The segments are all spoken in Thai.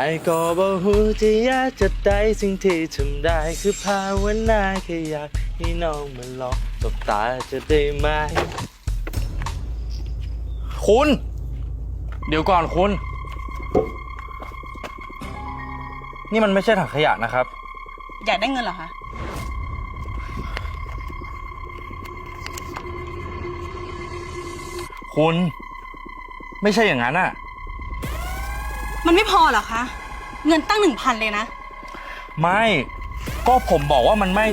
ไอ้ก็บอกหูจะยากจะได้สิ่งที่ทำได้คือภาวนาแค่อยากให้น้องมาลองตบตาจะได้ไหมคุณ เดี๋ยวก่อนคุณ นี่มันไม่ใช่ถังขยะนะครับ อยากได้เงินเหรอคะ คุณ ไม่ใช่อย่างนั้นอะ มันไม่พอเหรอคะ เงินตั้งหนึ่งพันเลยนะ ไม่ก็ผมบอกว่ามันไม่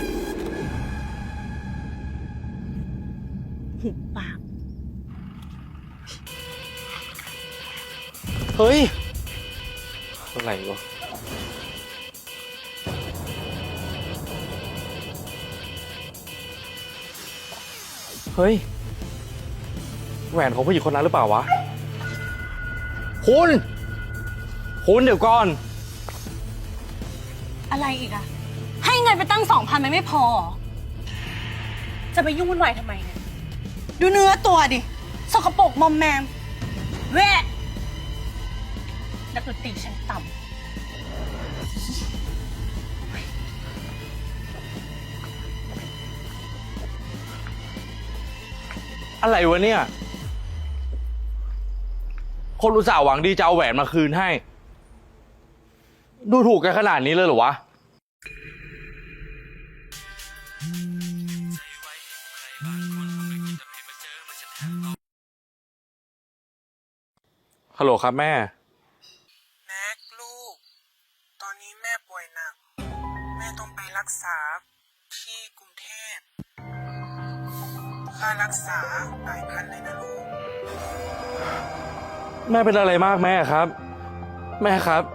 หุบปาก เฮ้ย อะไรวะ เฮ้ย แหวนของผู้หญิงคนนั้นหรือเปล่าวะ คุณ คุณเดี๋ยวก่อน อะไรอีกอะให้เงินไปตั้งสองพันมันไม่พอเหรอจะไปยุ่งวุ่นวายทำไมเนี่ย ดูเนื้อตัวดิ สกปรกมอมแมมแวะนักดนตรีชั้นต่อะไรวะเนี่ย คนอุตส่าห์หวังดีจะเอาแหวนมาคืนให้ ดูถูกกันขนาดนี้เลยเหรอวะ ฮัลโหลครับแม่ แม็กลูก ตอนนี้แม่ป่วยหนัก แม่ต้องไปรักษาที่กรุงเทพ ค่ารักษาหลายพันเลยนะลูก แม่เป็นอะไรมากแม่ครับ แม่ครับ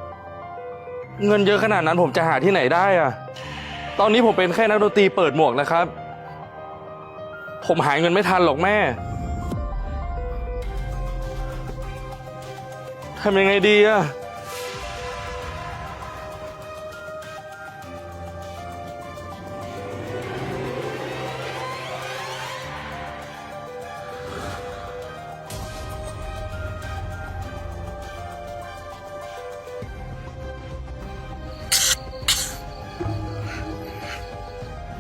เงินเยอะขนาดนั้นผมจะหาที่ไหนได้อะตอนนี้ผมเป็นแค่นักดนตรีเปิดหมวกนะครับ ผมหาเงินไม่ทันหรอกแม่ทำยังไงดีอะ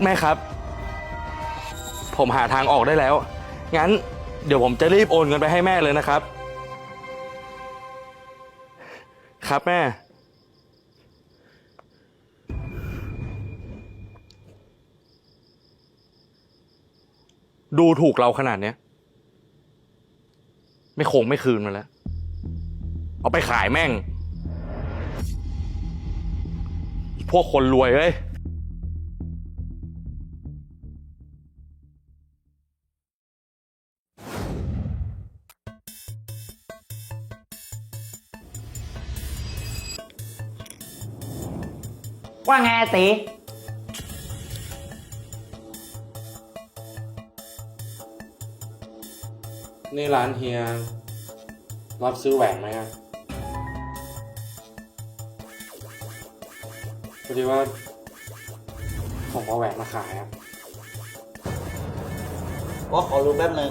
แม่ครับ ผมหาทางออกได้แล้ว งั้นเดี๋ยวผมจะรีบโอนเงินไปให้แม่เลยนะครับ ครับแม่ ดูถูกเราขนาดเนี้ย ไม่คงไม่คืนมาแล้ว เอาไปขายแม่ง พวกคนรวยเอ้ย ว่าไงตีนี่ร้านเฮีย รับซื้อแหวนไหมครับพอดีว่า ผมเอาแหวนมาขายครับ ว่าขอรู้แป๊บนึง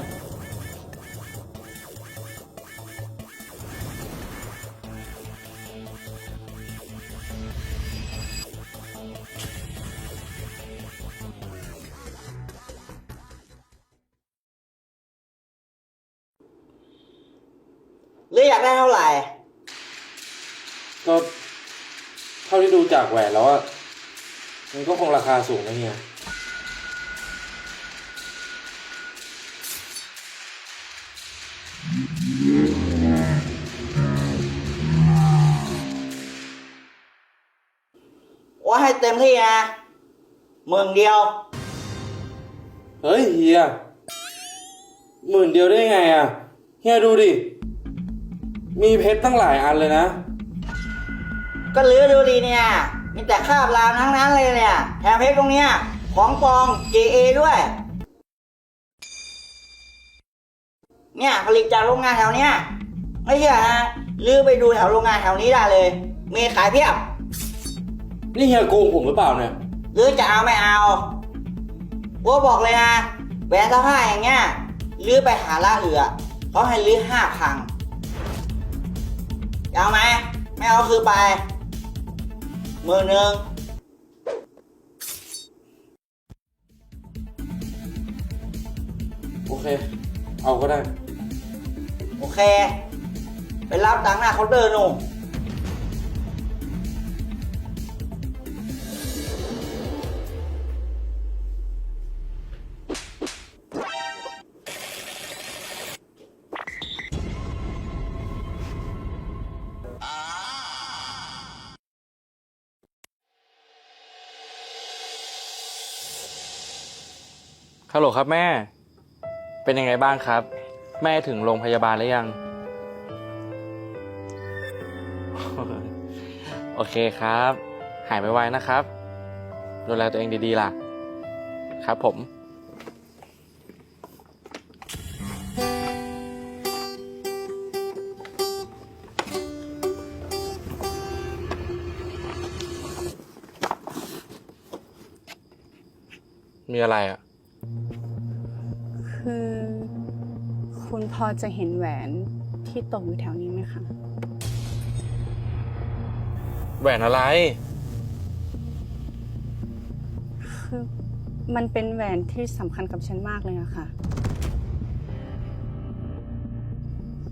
กได้เท่าไหร่ ก็เท่าที่ดูจากแหวนแล้วอะมันก็คงราคาสูงนะเฮียว่าให้เต็มที่นะหมื่นเดียว เฮ้ยเฮียหมื่นเดียวได้ไงอะเฮียดูดิ มีเพชรตั้งหลายอันเลยนะ ก็ลื้อดูดีเนี่ย มีแต่คราบรามทั้งนั้นเลยเนี่ยแถมเพชรตรงเนี้ยของปลอม JA ด้วย เนี่ยผลิตจากโรงงานแถวเนี้ยไม่เชื่อนะลื้อไปดูแถวโรงงานแถวนี้ได้เลย มีขายเพียบนี่เฮียโกงผมหรือเปล่าเนี่ย หรือจะเอาไม่เอาวัวบอกเลยนะแหวนเสื้อผ้าอย่างเงี้ยลื้อไปหาละเหลือเขาให้ลื้อห้าพัน เอาไหมไม่เอาคือไปมือหนึ่งโอเค เอาก็ได้ โอเค ไปรับตังค์หน้าเคาน์เตอร์หนุ่ม ฮัลโหลครับแม่ เป็นยังไงบ้างครับ แม่ถึงโรงพยาบาลแล้วยัง โอเคครับ หายไวๆนะครับ ดูแลตัวเองดีๆล่ะ ครับผม มีอะไรอะ คือ คุณพอจะเห็นแหวนที่ตกอยู่แถวนี้ไหมคะ แหวนอะไร คือมันเป็นแหวนที่สำคัญกับฉันมากเลยอะค่ะ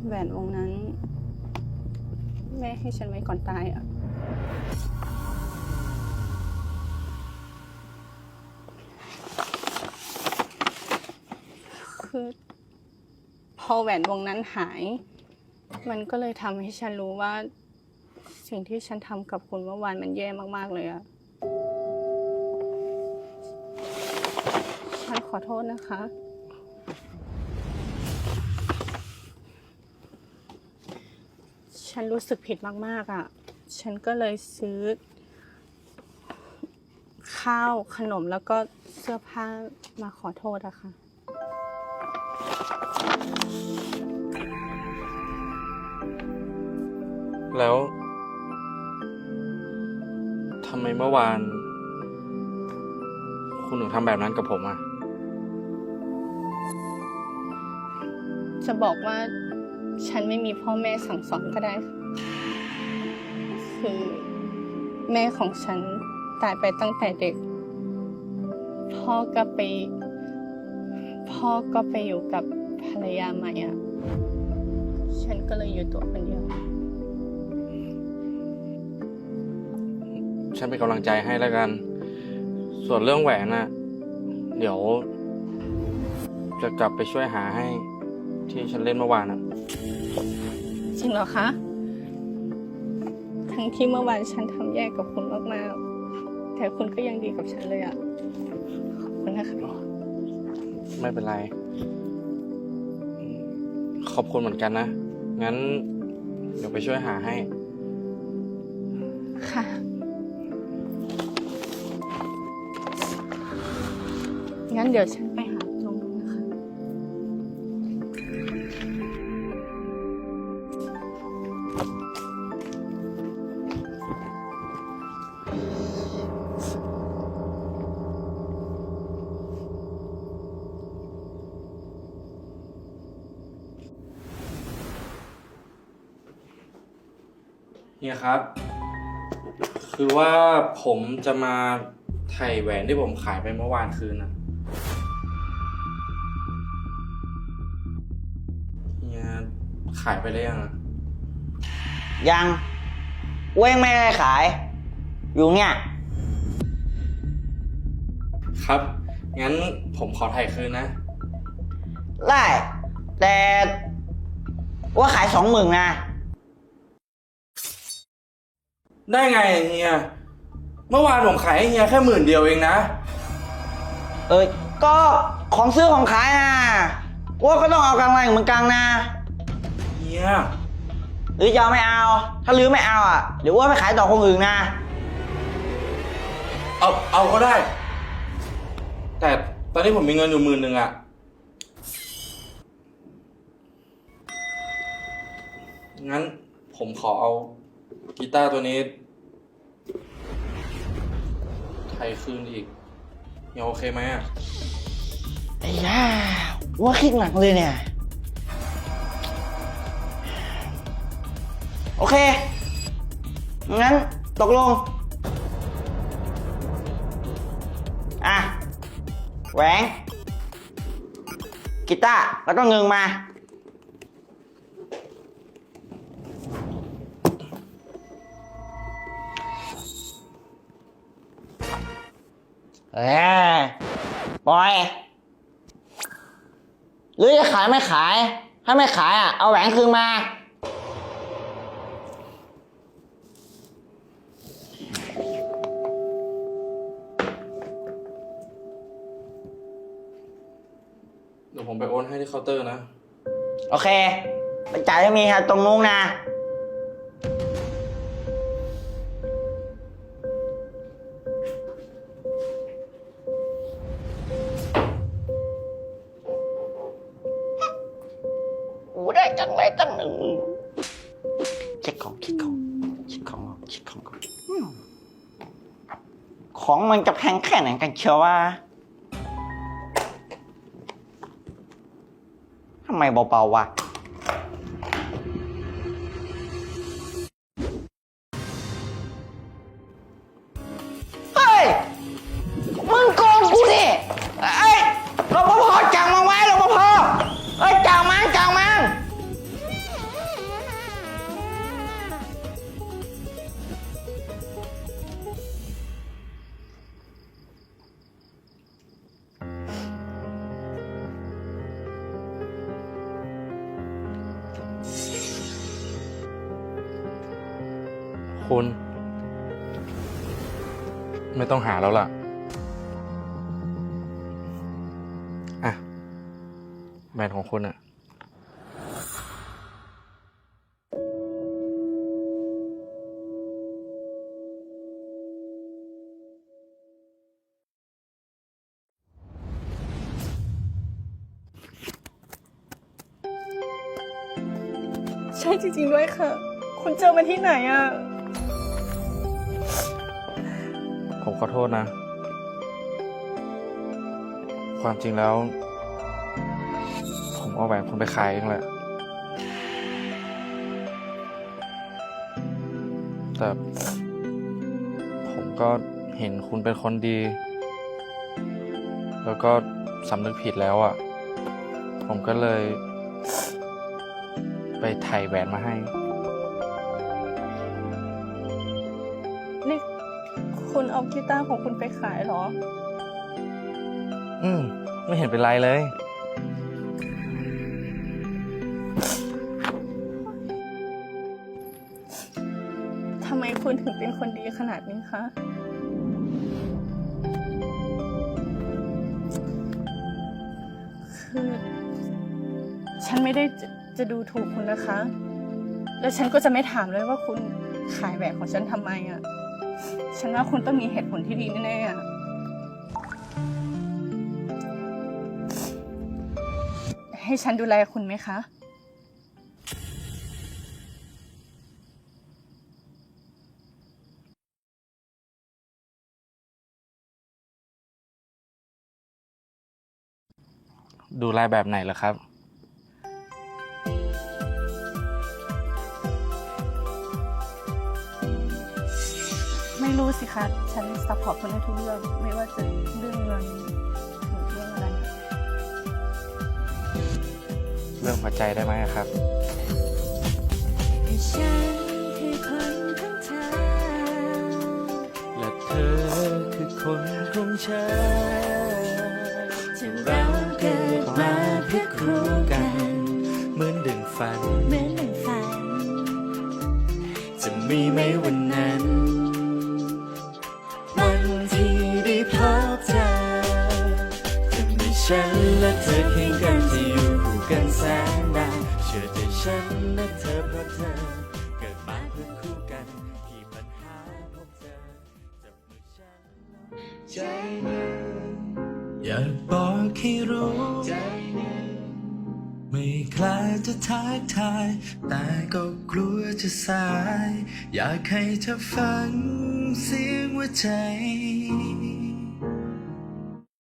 แหวนวงนั้น แม่ให้ฉันไว้ก่อนตายอะ คือ พอแหวนวงนั้นหาย มันก็เลยทำให้ฉันรู้ว่า สิ่งที่ฉันทำกับคุณเมื่อวานมันแย่มากๆเลยอะฉันขอโทษนะคะ ฉันรู้สึกผิดมากๆอะ ฉันก็เลยซื้อ ข้าวขนมแล้วก็เสื้อผ้ามาขอโทษอะค่ะ แล้วทำไมเมื่อวาน คุณถึงทำแบบนั้นกับผมอะจะบอกว่าฉันไม่มีพ่อแม่สั่งสอนก็ได้ค่ะคือแม่ของฉันตายไปตั้งแต่เด็ก พ่อก็ไป พ่อก็ไปอยู่กับ รรยาใหม่อะ ฉันก็เลยอยู่ตัวคนเดียว ฉันเป็นกำลังใจให้แล้วกัน ส่วนเรื่องแหวนน่ะ เดี๋ยว จะกลับไปช่วยหาให้ ที่ฉันเล่นเมื่อวานอะ จริงเหรอคะ ทั้งที่เมื่อวานฉันทำแย่กับคุณมากๆ แต่คุณก็ยังดีกับฉันเลยอะ ขอบคุณนะคะ ไม่เป็นไร ขอบคุณเหมือนกันนะ งั้น เดี๋ยวไปช่วยหาให้ ค่ะ งั้นเดี๋ยวฉันไปหา ครับ คือว่าผมจะมาไถ่แหวนที่ผมขายไปเมื่อวานคืนน่ะเฮียขายไปได้ยังอะยังเว้งไม่ได้ขาย อยู่เนี่ย ครับ งั้นผมขอไถ่คืนนะไล่แต่ว่าขายสองหมื่นนะ ได้ไงเฮีย เมื่อวานผมขายให้เฮียแค่หมื่นเดียวเองนะ เอ้ยก็ของซื้อของขายนะว่าก็ต้องเอากำไรเหมือนกันนะเฮีย หรือจะเอาไม่เอา ถ้าลือไม่เอาอะเดี๋ยวว่าไปขายต่อคนอื่นนะเอา เอาก็ได้ แต่ตอนนี้ผมมีเงินอยู่หมื่นหนึ่งอะงั้นผมขอเอา กีตาร์ตัวนี้ไทยคืนอีกยังโอเคไหมอะไอ้ย่าว่าคิดหนักเลยเนี่ย โอเค งั้นตกลง อะ แหวงกีตาร์แล้วก็เงิงมา เอ้ยปล่อย หรือจะขายไม่ขาย ถ้าไม่ขายอะ เอาแหวนคืนมา เดี๋ยวผมไปโอนให้ที่เคาน์เตอร์นะ โอเค ไปจ่ายให้มีครับตรงนู้นนะ นจะแข็งแค่ไหนกันเชียววะทำไมเบาๆวะ คุณ ไม่ต้องหาแล้วล่ะ อะแบรนของคุณอะใช่จริงๆด้วยค่ะ คุณเจอมันที่ไหนอะ ขอโทษนะ ความจริงแล้ว ผมเอาแหวนคุณไปขายเองแหละ แต่ผมก็เห็นคุณเป็นคนดี แล้วก็สำนึกผิดแล้วอะ่ะ ผมก็เลย ไปถ่ายแหวนมาให้ กีตาร์ของคุณไปขายเหรอ อืม ไม่เห็นเป็นไรเลย ทำไมคุณถึงเป็นคนดีขนาดนี้คะ คือ ฉันไม่ได้จะจะดูถูกคุณนะคะ และฉันก็จะไม่ถามเลยว่าคุณขายแหวนของฉันทำไมอะ่ะ ฉันว่าคุณต้องมีเหตุผลที่ดีแน่ๆอะให้ฉันดูแลคุณไหมคะ ดูแลแบบไหนล่ะครับ รู้สิคะฉันซัพพอร์ตคนในทุกเรื่องไม่ว่าจะเรื่องเงินหรือเรื่องอะไร เรื่องหัวใจได้ไหมครับ ฉันคือคนของเธอ และเธอคือคนของฉันจะเราเกิดมาเพื่อคู่กัน เหมือนดึงฝัน เหมือนหนึ่งฝัน จะมีไหมวันนั้นวัน ธอเคียงกันจะอยู่คู่กันแสนนานเชื่อใจฉันและเธอเพราะเธอ เกิดมาเพื่อคู่กันที่ปัญหาพบเจอจับมือฉันใจหนึ่งอยากบอกให้รู้ใจหนึ่งไม่คล้าจะทักทาย แต่ก็กลัวจะสาย อยากให้เธอฟังเสียงหัวใจ